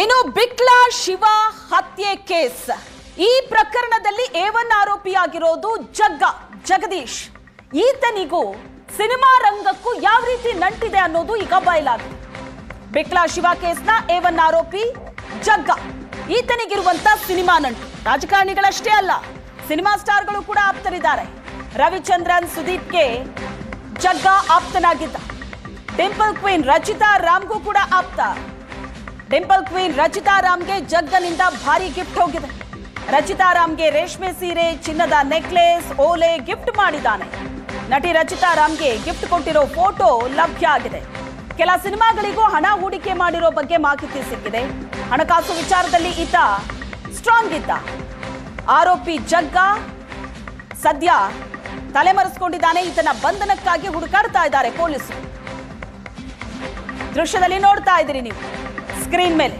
ಇನ್ನು ಬಿಟ್ಲಾ ಶಿವ ಹತ್ಯೆ ಕೇಸ್. ಈ ಪ್ರಕರಣದಲ್ಲಿ ಏವನ್ ಆರೋಪಿಯಾಗಿರೋದು ಜಗ್ಗ, ಜಗದೀಶ್. ಈತನಿಗೂ ಸಿನಿಮಾ ರಂಗಕ್ಕೂ ಯಾವ ರೀತಿ ನಂಟಿದೆ ಅನ್ನೋದು ಈಗ ಬಯಲಾಗಿದೆ ಬಿಟ್ಲಾ ಶಿವ ಕೇಸ್ನ ಏವನ್ ಆರೋಪಿ ಜಗ್ಗ. ಈತನಿಗಿರುವಂತ ಸಿನಿಮಾ ನಂಟು. ರಾಜಕಾರಣಿಗಳಷ್ಟೇ ಅಲ್ಲ, ಸಿನಿಮಾ ಸ್ಟಾರ್ಗಳು ಕೂಡ ಆಪ್ತರಿದ್ದಾರೆ. ರವಿಚಂದ್ರನ್ ಸುದೀಪ್ಗೆ ಜಗ್ಗ ಆಪ್ತನಾಗಿದ್ದ. ಟೆಂಪಲ್ ಕ್ವೀನ್ ರಚಿತಾ ರಾಮ್ಗೂ ಕೂಡ ಆಪ್ತ. ಡಿಂಪಲ್ ಕ್ವೀನ್ ರಚಿತಾ ರಾಮ್ಗೆ ಜಗ್ಗನಿಂದ ಭಾರಿ ಗಿಫ್ಟ್ ಹೋಗಿದೆ ರಚಿತಾ ರಾಮ್ಗೆ ರೇಷ್ಮೆ ಸೀರೆ ಚಿನ್ನದ ನೆಕ್ಲೆಸ್ ಓಲೆ ಗಿಫ್ಟ್ ಮಾಡಿದ್ದಾನೆ. ನಟಿ ರಚಿತಾ ರಾಮ್ಗೆ ಗಿಫ್ಟ್ ಕೊಟ್ಟಿರೋ ಫೋಟೋ ಲಭ್ಯ ಆಗಿದೆ. ಕೆಲ ಸಿನಿಮಾಗಳಿಗೂ ಹಣ ಹೂಡಿಕೆ ಮಾಡಿರೋ ಬಗ್ಗೆ ಮಾಹಿತಿ ಸಿಕ್ಕಿದೆ. ಹಣಕಾಸು ವಿಚಾರದಲ್ಲಿ ಈತ ಸ್ಟ್ರಾಂಗ್ ಇದ್ದ. ಆರೋಪಿ ಜಗ್ಗ ಸದ್ಯ ತಲೆಮರೆಸ್ಕೊಂಡಿದ್ದಾನೆ. ಈತನ ಬಂಧನಕ್ಕಾಗಿ ಹುಡುಕಾಡ್ತಾ ಇದ್ದಾರೆ ಪೊಲೀಸರು. ದೃಶ್ಯದಲ್ಲಿ ನೋಡ್ತಾ ಇದ್ದೀರಿ ನೀವು. ಸ್ಕ್ರೀನ್ ಮೇಲೆ.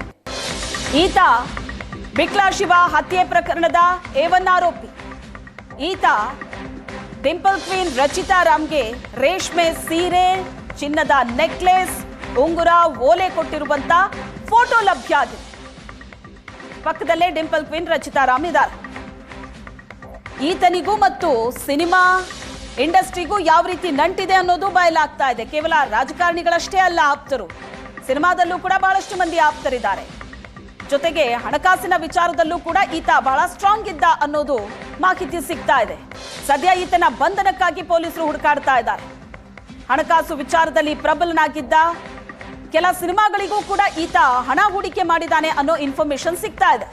ಈತ ಬಿಕ್ಲಾ ಶಿವ ಹತ್ಯೆ ಪ್ರಕರಣದ ಏವನ್ ಆರೋಪಿ. ಈತ ಡಿಂಪಲ್ ಕ್ವೀನ್ ರಚಿತಾ ರಾಮ್ಗೆ ರೇಷ್ಮೆ ಸೀರೆ, ಚಿನ್ನದ ನೆಕ್ಲೆಸ್, ಉಂಗುರ, ಓಲೆ ಕೊಟ್ಟಿರುವಂತ ಫೋಟೋ ಲಭ್ಯ ಆಗಿದೆ. ಪಕ್ಕದಲ್ಲೇ ಡಿಂಪಲ್ ಕ್ವೀನ್ ರಚಿತಾ ರಾಮ್ ಇದ್ದಾರೆ. ಈತನಿಗೂ ಮತ್ತು ಸಿನಿಮಾ ಇಂಡಸ್ಟ್ರಿಗೂ ಯಾವ ರೀತಿ ನಂಟಿದೆ ಅನ್ನೋದು ಬಯಲಾಗ್ತಾ ಇದೆ. ಕೇವಲ ರಾಜಕಾರಣಿಗಳಷ್ಟೇ ಅಲ್ಲ, ಆಪ್ತರು. ಸಿನಿಮಾದಲ್ಲೂ ಕೂಡ ಬಹಳಷ್ಟು ಮಂದಿ ಆಪ್ತರಿದ್ದಾರೆ. ಜೊತೆಗೆ ಹಣಕಾಸಿನ ವಿಚಾರದಲ್ಲೂ ಕೂಡ ಈತ ಬಹಳ ಸ್ಟ್ರಾಂಗ್ ಇದ್ದ ಅನ್ನೋದು ಮಾಹಿತಿ ಸಿಗ್ತಾ ಇದೆ. ಸದ್ಯ ಈತನ ಬಂಧನಕ್ಕಾಗಿ ಪೊಲೀಸರು ಹುಡುಕಾಡ್ತಾ ಇದ್ದಾರೆ. ಹಣಕಾಸು ವಿಚಾರದಲ್ಲಿ ಪ್ರಬಲನಾಗಿದ್ದ ಕೆಲ ಸಿನಿಮಾಗಳಿಗೂ ಕೂಡ ಈತ ಹಣ ಹೂಡಿಕೆ ಮಾಡಿದ್ದಾನೆ ಅನ್ನೋ ಇನ್ಫಾರ್ಮೇಶನ್ ಸಿಗ್ತಾ ಇದೆ.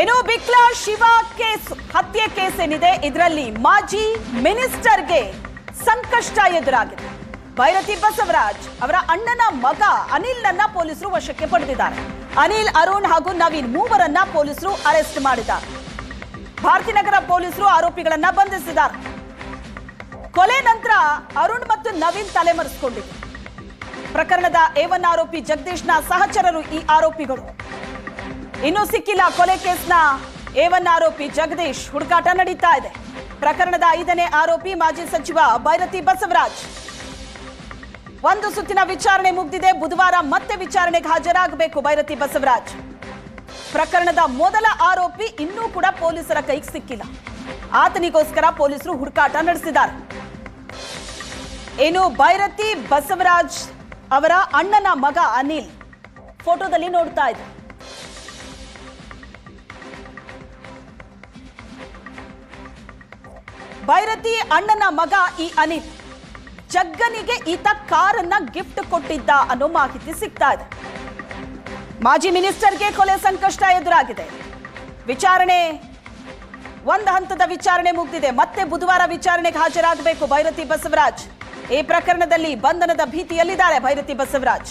ಇನ್ನು ಬಿಕ್ಲಾ ಶಿವ ಕೇಸ್, ಹತ್ಯೆ ಕೇಸ್ ಏನಿದೆ ಇದರಲ್ಲಿ ಮಾಜಿ ಮಿನಿಸ್ಟರ್ಗೆ ಸಂಕಷ್ಟ ಎದುರಾಗಿದೆ. ಭೈರತಿ ಬಸವರಾಜ್ ಅವರ ಅಣ್ಣನ ಮಗ ಅನಿಲ್ ಅನಿಲ್ನನ್ನ ಪೊಲೀಸರು ವಶಕ್ಕೆ ಪಡೆದಿದ್ದಾರೆ. ಅನಿಲ್, ಅರುಣ್ ಹಾಗೂ ನವೀನ್ ಮೂವರನ್ನ ಪೊಲೀಸರು ಅರೆಸ್ಟ್ ಮಾಡಿದ್ದಾರೆ. ಭಾರತೀನಗರ ಪೊಲೀಸರು ಆರೋಪಿಗಳನ್ನ ಬಂಧಿಸಿದ್ದಾರೆ. ಕೊಲೆ ನಂತರ ಅರುಣ್ ಮತ್ತು ನವೀನ್ ತಲೆಮರೆಸಿಕೊಂಡಿದ್ದರು. ಪ್ರಕರಣದ ಏವನ್ ಆರೋಪಿ ಜಗದೀಶ್ನ ಸಹಚರರು ಈ ಆರೋಪಿಗಳು. ಇನ್ನೂ ಸಿಕ್ಕಿಲ್ಲ ಕೊಲೆ ಕೇಸ್ನ. ಏವನ್ ಆರೋಪಿ ಜಗದೀಶ್ ಹುಡುಕಾಟ ನಡೀತಾ ಇದೆ. ಪ್ರಕರಣದ ಐದನೇ ಆರೋಪಿ ಮಾಜಿ ಸಚಿವ ಭೈರತಿ ಬಸವರಾಜ್. ಒಂದು ಸುತ್ತಿನ ವಿಚಾರಣೆ ಮುಗಿದಿದೆ. ಬುಧವಾರ ಮತ್ತೆ ವಿಚಾರಣೆಗೆ ಹಾಜರಾಗಬೇಕು ಭೈರತಿ ಬಸವರಾಜ್. ಪ್ರಕರಣದ ಮೊದಲ ಆರೋಪಿ ಇನ್ನೂ ಕೂಡ ಪೊಲೀಸರ ಕೈಗೆ ಸಿಕ್ಕಿಲ್ಲ. ಆತನಿಗೋಸ್ಕರ ಪೊಲೀಸರು ಹುಡುಕಾಟ ನಡೆಸಿದ್ದಾರೆ. ಏನು ಭೈರತಿ ಬಸವರಾಜ್ ಅವರ ಅಣ್ಣನ ಮಗ ಅನಿಲ್. ಫೋಟೋದಲ್ಲಿ ನೋಡ್ತಾ ಇದೆ ಭೈರತಿ ಅಣ್ಣನ ಮಗ ಈ ಅನಿಲ್. ಜಗ್ಗನಿಗೆ ಈತ ಕಾರನ್ನ ಗಿಫ್ಟ್ ಕೊಟ್ಟಿದ್ದ ಅನ್ನೋ ಮಾಹಿತಿ ಸಿಗ್ತಾ ಇದೆ. ಮಾಜಿ ಮಿನಿಸ್ಟರ್ಗೆ ಕೊಲೆ ಸಂಕಷ್ಟ ಎದುರಾಗಿದೆ. ವಿಚಾರಣೆ, ಒಂದು ಹಂತದ ವಿಚಾರಣೆ ಮುಗಿದಿದೆ. ಮತ್ತೆ ಬುಧವಾರ ವಿಚಾರಣೆಗೆ ಹಾಜರಾಗಬೇಕು ಭೈರತಿ ಬಸವರಾಜ್. ಈ ಪ್ರಕರಣದಲ್ಲಿ ಬಂಧನದ ಭೀತಿಯಲ್ಲಿದ್ದಾರೆ ಭೈರತಿ ಬಸವರಾಜ್.